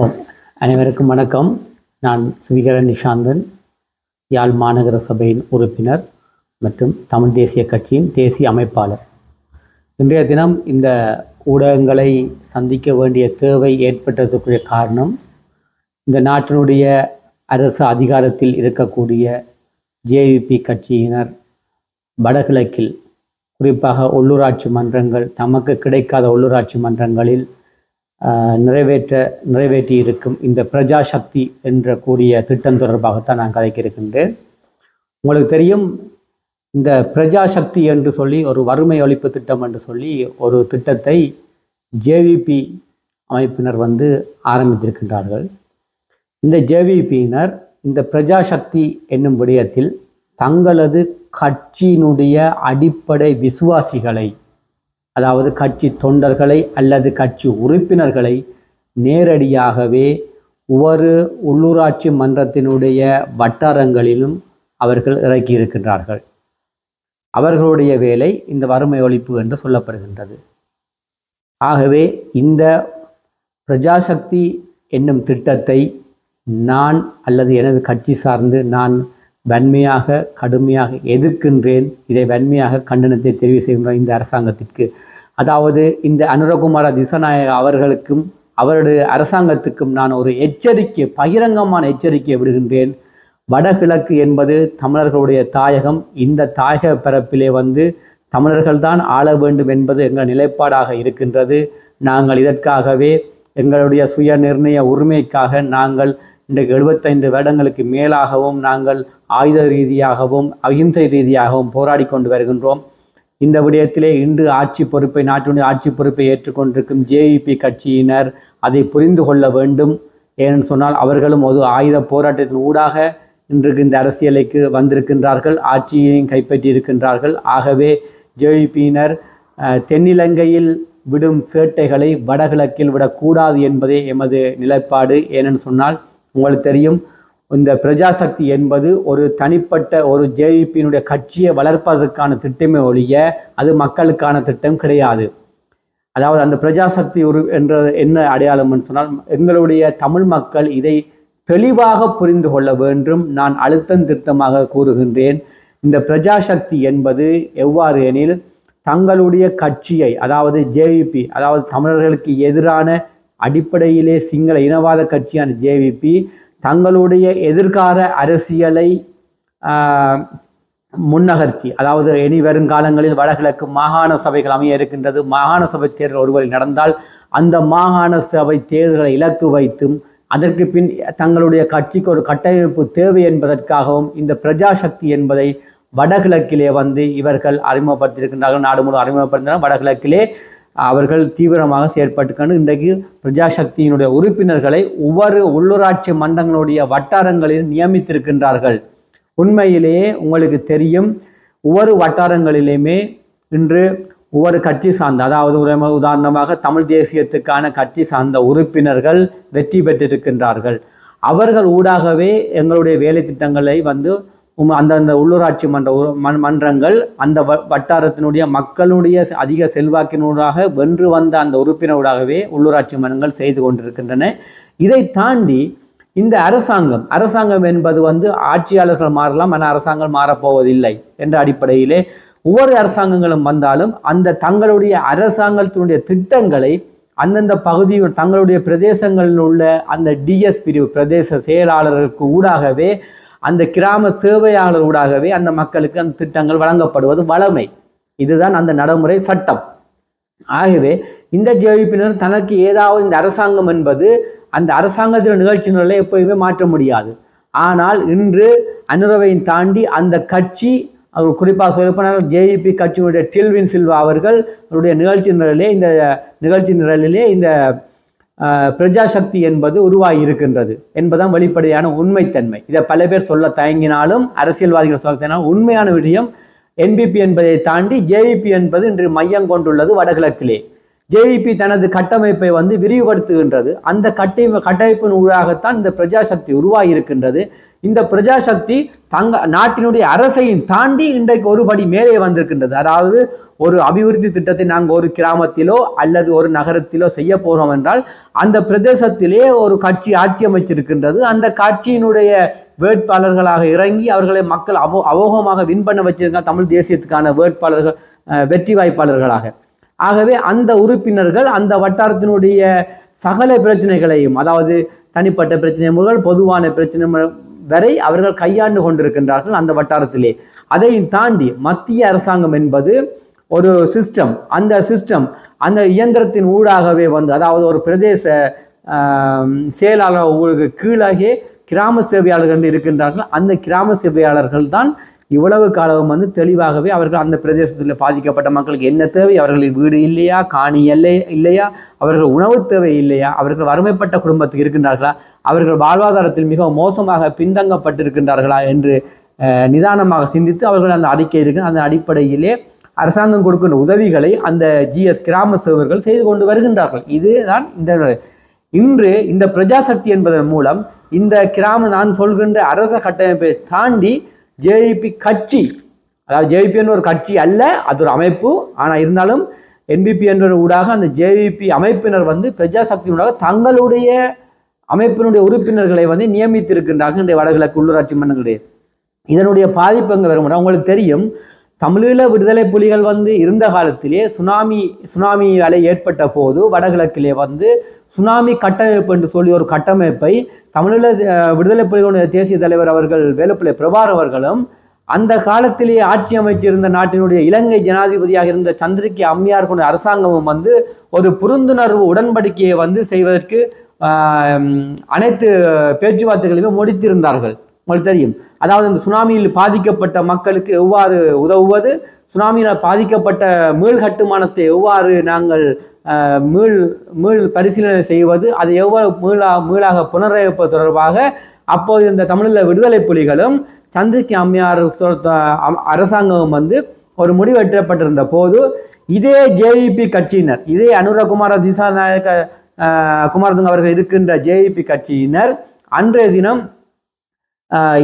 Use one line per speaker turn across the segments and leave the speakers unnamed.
ஓ அனைவருக்கும் வணக்கம். நான் சுவிகரன் நிஷாந்தன் யாழ் மாநகர சபையின் உறுப்பினர் மற்றும் தமிழ் தேசிய கட்சியின் தேசிய அமைப்பாளர். இன்றைய தினம் இந்த ஊடகங்களை சந்திக்க வேண்டிய தேவை ஏற்பட்டதுக்குரிய காரணம் இந்த நாட்டினுடைய அரசு அதிகாரத்தில் இருக்கக்கூடிய ஜேவிபி கட்சியினர் வடகிழக்கில் குறிப்பாக உள்ளூராட்சி மன்றங்கள் தமக்கு கிடைக்காத உள்ளூராட்சி மன்றங்களில் நிறைவேற்ற நிறைவேற்றி இருக்கும் இந்த பிரஜா சக்தி என்ற கூடிய திட்டம் தொடர்பாகத்தான் நான் கதைக்க இருக்கின்றேன் உங்களுக்கு தெரியும் இந்த பிரஜா சக்தி என்று சொல்லி ஒரு வறுமை ஒழிப்பு திட்டம் என்று சொல்லி ஒரு திட்டத்தை ஜேவிபி அமைப்பினர் வந்து ஆரம்பித்திருக்கின்றார்கள். இந்த ஜேவிபியினர் இந்த பிரஜா சக்தி என்னும் விடயத்தில் தங்களது கட்சியினுடைய அடிப்படை விசுவாசிகளை அதாவது கட்சி தொண்டர்களை அல்லது கட்சி உறுப்பினர்களை நேரடியாகவே ஒவ்வொரு உள்ளூராட்சி மன்றத்தினுடைய வட்டாரங்களிலும் அவர்கள் இறக்கி இருக்கின்றார்கள் அவர்களுடைய வேலை இந்த வறுமை ஒழிப்பு என்று சொல்லப்படுகின்றது. ஆகவே இந்த பிரஜாசக்தி என்னும் திட்டத்தை நான் அல்லது எனது கட்சி சார்ந்து நான் வன்மையாக கடுமையாக எதிர்க்கின்றேன். இதை வன்மையாக கண்டனத்தை தெரிவு செய்கின்றோம் இந்த அரசாங்கத்திற்கு அதாவது இந்த அனுரகுமார திசநாயக அவர்களுக்கும் அவருடைய அரசாங்கத்துக்கும் நான் ஒரு எச்சரிக்கை பகிரங்கமான எச்சரிக்கை விடுகின்றேன். வடகிழக்கு என்பது தமிழர்களுடைய தாயகம். இந்த தாயக பரப்பிலே வந்து தமிழர்கள்தான் ஆள வேண்டும் என்பது எங்கள் நிலைப்பாடாக இருக்கின்றது. நாங்கள் இதற்காகவே எங்களுடைய சுய நிர்ணய உரிமைக்காக நாங்கள் இன்றைக்கு எழுபத்தைந்து வருடங்களுக்கு மேலாகவும் நாங்கள் ஆயுத ரீதியாகவும் அகிம்சை ரீதியாகவும் போராடி கொண்டு வருகின்றோம். இந்த விடயத்திலே இன்று ஆட்சி பொறுப்பை நாட்டினுடைய ஆட்சி பொறுப்பை ஏற்றுக்கொண்டிருக்கும் ஜேஇபி கட்சியினர் அதை புரிந்து கொள்ள வேண்டும். ஏன்னு சொன்னால் அவர்களும் ஒரு ஆயுத போராட்டத்தின் ஊடாக இன்றைக்கு இந்த அரசியலைக்கு வந்திருக்கின்றார்கள். ஆட்சியையும் கைப்பற்றியிருக்கின்றார்கள். ஆகவே ஜேவிபியினர் தென்னிலங்கையில் விடும் சேட்டைகளை வடகிழக்கில் விடக்கூடாது என்பதே எமது நிலைப்பாடு. ஏனென்று சொன்னால் உங்களுக்கு தெரியும் இந்த பிரஜாசக்தி என்பது ஒரு தனிப்பட்ட ஒரு ஜேவிபியினுடைய கட்சியை வளர்ப்பதற்கான திட்டமே ஒழிய அது மக்களுக்கான திட்டம் கிடையாது. அதாவது அந்த பிரஜாசக்தி ஒரு என்ற என்ன அடையாளம்னு சொன்னால் எங்களுடைய தமிழ் மக்கள் இதை தெளிவாக புரிந்து கொள்ள வேண்டும். நான் அழுத்தம் திருத்தமாக கூறுகின்றேன். இந்த பிரஜாசக்தி என்பது எவ்வாறு எனில் தங்களுடைய கட்சியை அதாவது ஜேவிபி அதாவது தமிழர்களுக்கு எதிரான அடிப்படையிலே சிங்கள இனவாத கட்சியான ஜேவிபி தங்களுடைய எதிர்கால அரசியலை முன்னகர்த்தி அதாவது இனி வருங்காலங்களில் வடகிழக்கு மாகாண சபைகள் அமைய இருக்கின்றது. மாகாண சபை தேர்தல் ஒருவரை நடந்தால் அந்த மாகாண சபை தேர்தலை இலக்கு வைத்தும் அதற்கு பின் தங்களுடைய கட்சிக்கு ஒரு கட்டமைப்பு தேவை என்பதற்காகவும் இந்த பிரஜாசக்தி என்பதை வடகிழக்கிலே வந்து இவர்கள் அறிமுகப்படுத்தியிருக்கின்றார்கள். நாடு முழு அறிமுகப்படுத்தினார் வடகிழக்கிலே அவர்கள் தீவிரமாக செயற்பட்டுக்கொண்டு இன்றைக்கு பிரஜாசக்தியினுடைய உறுப்பினர்களை ஒவ்வொரு உள்ளூராட்சி மன்றங்களுடைய வட்டாரங்களில் நியமித்திருக்கின்றார்கள். உண்மையிலேயே உங்களுக்கு தெரியும் ஒவ்வொரு வட்டாரங்களிலுமே இன்று ஒவ்வொரு கட்சி சார்ந்த அதாவது உதாரணமாக தமிழ் தேசியத்துக்கான கட்சி சார்ந்த உறுப்பினர்கள் வெற்றி பெற்றிருக்கின்றார்கள். அவர்கள் ஊடாகவே எங்களுடைய வேலை திட்டங்களை வந்து உம் அந்தந்த உள்ளூராட்சி மன்ற மன்றங்கள் அந்த வ- வட்டாரத்தினுடைய மக்களுடைய அதிக செல்வாக்கினூடாக வென்று வந்த அந்த உறுப்பினரூடாகவே உள்ளூராட்சி மன்றங்கள் செய்து கொண்டிருக்கின்றன. இதை தாண்டி இந்த அரசாங்கம் அரசாங்கம் என்பது வந்து ஆட்சியாளர்கள் மாறலாம் ஆனால் அரசாங்கம் மாறப்போவதில்லை என்ற அடிப்படையிலே ஒவ்வொரு அரசாங்கங்களும் வந்தாலும் அந்த தங்களுடைய அரசாங்கத்தினுடைய திட்டங்களை அந்தந்த பகுதி தங்களுடைய பிரதேசங்களில் உள்ள அந்த டிஎஸ் பிரிவு பிரதேச செயலாளர்களுக்கு ஊடாகவே அந்த கிராம சேவையாளர் ஊடாகவே அந்த மக்களுக்கு அந்த திட்டங்கள் வழங்கப்படுவது வளமை. இதுதான் அந்த நடைமுறை சட்டம். ஆகவே இந்த ஜேவிபியினர் தனக்கு ஏதாவது இந்த அரசாங்கம் என்பது அந்த அரசாங்கத்தில் நிகழ்ச்சி நிரலை எப்போதுமே மாற்ற முடியாது. ஆனால் இன்று அனுரவையும் தாண்டி அந்த கட்சி அவர் குறிப்பாக சொல்லப்போனால் ஜேவிபி கட்சியினுடைய டில்வின் சில்வா அவர்கள் அவருடைய நிகழ்ச்சி நிரலிலே இந்த நிகழ்ச்சி நிரலிலே இந்த பிரஜாசக்தி என்பது உருவாகி இருக்கின்றது என்பதுதான் வெளிப்படையான உண்மைத்தன்மை. இதை பல பேர் சொல்ல தயங்கினாலும் அரசியல்வாதிகள் சொல்ல தயங்கினாலும் உண்மையான விடயம் என்பிபி என்பதை தாண்டி ஜேவிபி என்பது இன்று மையம் கொண்டுள்ளது வடகிழக்கிலே. ஜேவிபி தனது கட்டமைப்பை வந்து விரிவுபடுத்துகின்றது. அந்த கட்டை கட்டமைப்பின் ஊழாகத்தான் இந்த பிரஜாசக்தி உருவாகி இருக்கின்றது இந்த பிரஜாசக்தி தங்க நாட்டினுடைய அரசையும் தாண்டி இன்றைக்கு ஒரு படி மேலே வந்திருக்கின்றது. அதாவது ஒரு அபிவிருத்தி திட்டத்தை நாங்கள் ஒரு கிராமத்திலோ அல்லது ஒரு நகரத்திலோ செய்ய போகிறோம் என்றால் அந்த பிரதேசத்திலே ஒரு கட்சி ஆட்சி அமைச்சிருக்கின்றது. அந்த கட்சியினுடைய வேட்பாளர்களாக இறங்கி அவர்களை மக்கள் அவோ அவோகமாக வின் பண்ண வச்சிருக்காங்க தமிழ் தேசியத்துக்கான வேட்பாளர்கள் வெற்றி வாய்ப்பாளர்களாக. ஆகவே அந்த உறுப்பினர்கள் அந்த வட்டாரத்தினுடைய சகல பிரச்சனைகளையும் அதாவது தனிப்பட்ட பிரச்சனை முதல் பொதுவான பிரச்சனை வரை அவர்கள் கையாண்டு கொண்டிருக்கின்றார்கள் அந்த வட்டாரத்திலே. அதையும் தாண்டி மத்திய அரசாங்கம் என்பது ஒரு சிஸ்டம் அந்த சிஸ்டம் அந்த இயந்திரத்தின் ஊடாகவே வந்து அதாவது ஒரு பிரதேச செயலாளர் ஊருக்கு கீழாகவே கிராம சேவையாளர்கள் இருக்கின்றார்கள். அந்த கிராம சேவையாளர்கள் தான் இவ்வளவு காலம் வந்து தெளிவாகவே அவர்கள் அந்த பிரதேசத்தில் பாதிக்கப்பட்ட மக்களுக்கு என்ன தேவை? அவர்களுக்கு வீடு இல்லையா? காணி இல்லை இல்லையா? அவர்கள் உணவு தேவை இல்லையா? அவர்கள் வறுமைப்பட்ட குடும்பத்துக்கு இருக்கின்றார்களா? அவர்கள் வாழ்வாதாரத்தில் மிகவும் மோசமாக பின்தங்கப்பட்டிருக்கின்றார்களா என்று நிதானமாக சிந்தித்து அவர்கள் அந்த அறிக்கை இருக்கு. அந்த அடிப்படையிலே அரசாங்கம் கொடுக்கின்ற உதவிகளை அந்த ஜிஎஸ் கிராம சேவர்கள் செய்து கொண்டு வருகின்றார்கள். இதுதான் இந்த இன்று இந்த பிரஜாசக்தி என்பதன் மூலம் இந்த கிராம நான் சொல்கின்ற அரச கட்டமைப்பை தாண்டி ஜேஇபி கட்சி அதாவது ஜேவிபி என்ற ஒரு கட்சி அல்ல அது ஒரு அமைப்பு. ஆனால் இருந்தாலும் என்பிபி என்ற ஊடாக அந்த ஜேவிபி அமைப்பினர் வந்து பிரஜாசக்தி தங்களுடைய அமைப்பினுடைய உறுப்பினர்களை வந்து நியமித்திருக்கின்றார்கள் இந்த வடகிழக்கு உள்ளூராட்சி மன்றங்களுடைய இதனுடைய பாதிப்பு எங்கே வரும் உங்களுக்கு தெரியும் தமிழீழ விடுதலை புலிகள் வந்து இருந்த காலத்திலே சுனாமி சுனாமி அலை ஏற்பட்ட போது வடகிழக்கிலே வந்து சுனாமி கட்டமைப்பு என்று சொல்லி ஒரு கட்டமைப்பை தமிழீழ விடுதலை புலிகளுடைய தேசிய தலைவர் அவர்கள் வேலுப்பிள்ளை பிரபார் அவர்களும் அந்த காலத்திலேயே ஆட்சி அமைச்சிருந்த நாட்டினுடைய இலங்கை ஜனாதிபதியாக இருந்த சந்திரிகை அம்மையார் கொண்ட அரசாங்கமும் வந்து ஒரு புரிந்துணர்வு உடன்படிக்கையை வந்து செய்வதற்கு அனைத்து பேச்சுவார்த்தைகளையுமே முடித்திருந்தார்கள். உங்களுக்கு தெரியும். அதாவது இந்த சுனாமியில் பாதிக்கப்பட்ட மக்களுக்கு எவ்வாறு உதவுவது? சுனாமியில் பாதிக்கப்பட்ட மீள் கட்டுமானத்தை எவ்வாறு நாங்கள் மீள் மீள் பரிசீலனை செய்வது? அதை எவ்வாறு மீளா மீளாக புனரமைப்பது தொடர்பாக அப்போது இந்த தமிழில் விடுதலை புலிகளும் சந்திரிகை அம்மையார் தொ- அரசாங்கமும் வந்து ஒரு முடிவெற்றப்பட்டிருந்த போது இதே ஜேஇபி கட்சியினர் இதே அனுரகுமார திசாநாயக்க குமாரதுங்க அவர்கள் இருக்கின்ற ஜேஇபி கட்சியினர் அன்றைய தினம்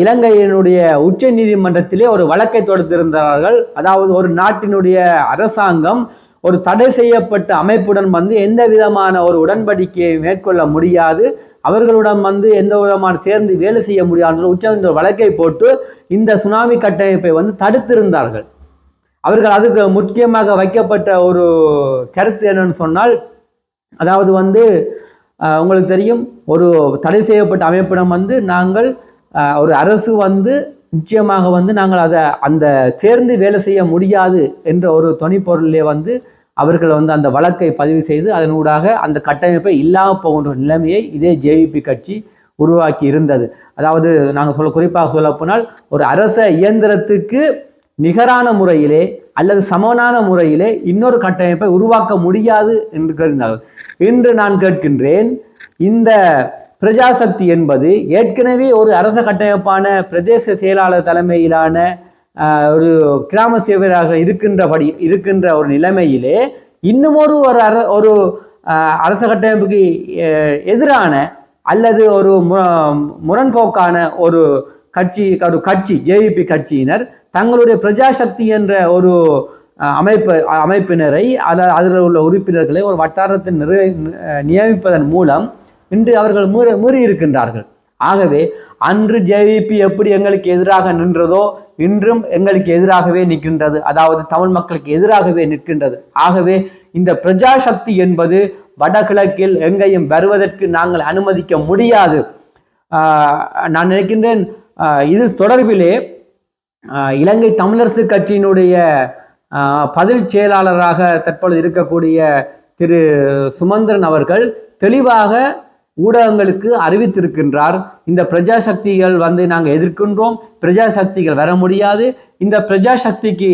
இலங்கையினுடைய உச்ச நீதிமன்றத்திலே ஒரு வழக்கை தொடுத்திருந்தார்கள். அதாவது ஒரு நாட்டினுடைய அரசாங்கம் ஒரு தடை செய்யப்பட்ட அமைப்புடன் வந்து எந்த விதமான ஒரு உடன்படிக்கையை மேற்கொள்ள முடியாது. அவர்களுடன் வந்து எந்த விதமான சேர்ந்து வேலை செய்ய முடியாது உச்சநீதிமன்ற வழக்கை போட்டு இந்த சுனாமி கட்டமைப்பை வந்து தடுத்திருந்தார்கள். அவர்கள் அதுக்கு முக்கியமாக வைக்கப்பட்ட ஒரு கருத்து என்னன்னு சொன்னால் அதாவது வந்து உங்களுக்கு தெரியும் ஒரு தடை செய்யப்பட்ட அமைப்பிடம் வந்து நாங்கள் ஒரு அரசு வந்து நிச்சயமாக வந்து நாங்கள் அதை அந்த சேர்ந்து வேலை செய்ய முடியாது என்ற ஒரு துணைப்பொருளிலே வந்து அவர்கள் வந்து அந்த வழக்கை பதிவு செய்து அதனூடாக அந்த கட்டமைப்பை இல்லாமல் போகின்ற நிலைமையை இதே ஜேவிபி கட்சி உருவாக்கி இருந்தது. அதாவது நாங்கள் சொல்ல குறிப்பாக சொல்ல போனால் ஒரு அரச இயந்திரத்துக்கு நிகரான முறையிலே அல்லது சமனான முறையிலே இன்னொரு கட்டமைப்பை உருவாக்க முடியாது என்று கருதினார்கள் இன்று நான் கேட்கின்றேன் இந்த பிரஜாசக்தி என்பது ஏற்கனவே ஒரு அரச கட்டமைப்பான பிரதேச செயலாளர் தலைமையிலான ஒரு கிராம சேவையாக இருக்கின்றபடி இருக்கின்ற ஒரு நிலைமையிலே இன்னும் ஒரு ஒரு அர ஒரு அரச கட்டமைப்புக்கு எதிரான அல்லது ஒரு மு- முரண்போக்கான ஒரு கட்சி ஒரு கட்சி ஜேவிபி கட்சியினர் தங்களுடைய பிரஜாசக்தி என்ற ஒரு அமைப்பு அமைப்பினரை அதில் அதில் உள்ள உறுப்பினர்களை ஒரு வட்டாரத்தில் நிறை நியமிப்பதன் மூலம் இன்று அவர்கள் மீற மீறி இருக்கின்றார்கள். ஆகவே அன்று ஜேவிபி எப்படி எங்களுக்கு எதிராக நின்றதோ இன்றும் எங்களுக்கு எதிராகவே நிற்கின்றது. அதாவது தமிழ் மக்களுக்கு எதிராகவே நிற்கின்றது. ஆகவே இந்த பிரஜாசக்தி என்பது வடகிழக்கில் எங்கேயும் வருவதற்கு நாங்கள் அனுமதிக்க முடியாது. நான் நினைக்கின்றேன் இது தொடர்பிலே இலங்கை தமிழரசு கட்சியினுடைய பதில் செயலாளராக தற்பொழுது இருக்கக்கூடிய திரு சுமந்திரன் அவர்கள் தெளிவாக ஊடகங்களுக்கு அறிவித்திருக்கின்றார். இந்த பிரஜாசக்திகள் வந்து நாங்கள் எதிர்க்கின்றோம். பிரஜாசக்திகள் வர முடியாது. இந்த பிரஜாசக்திக்கு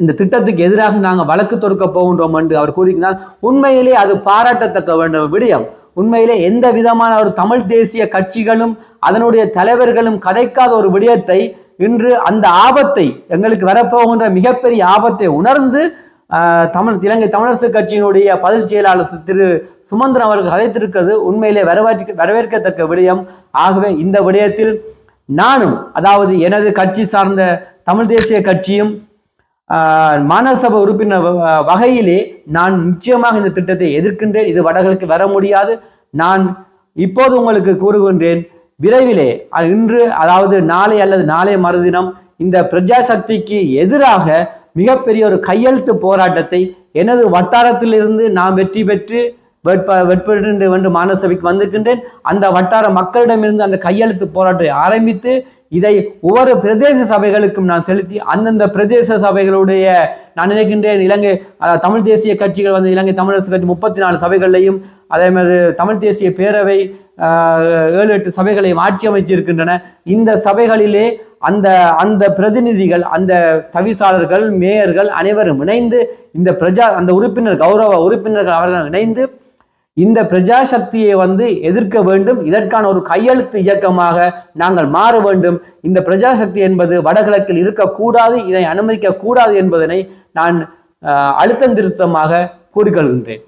இந்த திட்டத்துக்கு எதிராக நாங்கள் வழக்கு தொடுக்க போகின்றோம் என்று அவர் கூறுகிறார் உண்மையிலே அது பாராட்டத்தக்க வேண்டும் விடயம். உண்மையிலே எந்த விதமான ஒரு தமிழ் தேசிய கட்சிகளும் அதனுடைய தலைவர்களும் கதைக்காத ஒரு விடயத்தை இன்று அந்த ஆபத்தை எங்களுக்கு வரப்போகின்ற மிகப்பெரிய ஆபத்தை உணர்ந்து தமிழ் இலங்கை தமிழரசு கட்சியினுடைய பதில் செயலாளர் திரு சுமந்திரன் அவர்கள் கதைத்திருக்கிறது உண்மையிலே வரவேற்க வரவேற்கத்தக்க விடயம். ஆகவே இந்த விடயத்தில் நானும் அதாவது எனது கட்சி சார்ந்த தமிழ் தேசிய கட்சியும் மாநகரசபை உறுப்பினர் வகையிலே நான் நிச்சயமாக இந்த திட்டத்தை எதிர்க்கின்றேன். இது வடகிழக்கு வர முடியாது. நான் இப்போது உங்களுக்கு கூறுகின்றேன் விரைவிலே இன்று அதாவது நாளை அல்லது நாளை மறுதினம் இந்த பிரஜாசக்திக்கு எதிராக மிகப்பெரிய ஒரு கையெழுத்து போராட்டத்தை எனது வட்டாரத்திலிருந்து நாம் வெற்றி பெற்று வேட்ப வேட்பு வென்று மாநசபைக்கு வந்திருக்கின்றேன். அந்த வட்டார மக்களிடமிருந்து அந்த கையெழுத்து போராட்டத்தை ஆரம்பித்து இதை ஒவ்வொரு பிரதேச சபைகளுக்கும் நான் செலுத்தி அந்தந்த பிரதேச சபைகளுடைய நான் நினைக்கின்றேன் இலங்கை தமிழ் தேசிய கட்சிகள் வந்து இலங்கை தமிழரசு கட்சி முப்பத்தி நாலு சபைகளையும் அதே மாதிரி தமிழ் தேசிய பேரவை ஏழு எட்டு சபைகளையும் ஆட்சி அமைச்சிருக்கின்றன. இந்த சபைகளிலே அந்த அந்த பிரதிநிதிகள் அந்த தவிசாளர்கள் மேயர்கள் அனைவரும் இணைந்து இந்த பிரஜா அந்த உறுப்பினர் கௌரவ உறுப்பினர்கள் அவர்கள் இணைந்து இந்த பிரஜாசக்தியை வந்து எதிர்க்க வேண்டும். இதற்கான ஒரு கையெழுத்து இயக்கமாக நாங்கள் மாற வேண்டும். இந்த பிரஜாசக்தி என்பது வடகிழக்கில் இருக்கக்கூடாது இதை அனுமதிக்க கூடாது என்பதனை நான் அஹ், அழுத்தம் திருத்தமாக கூறிக்கொள்கின்றேன்.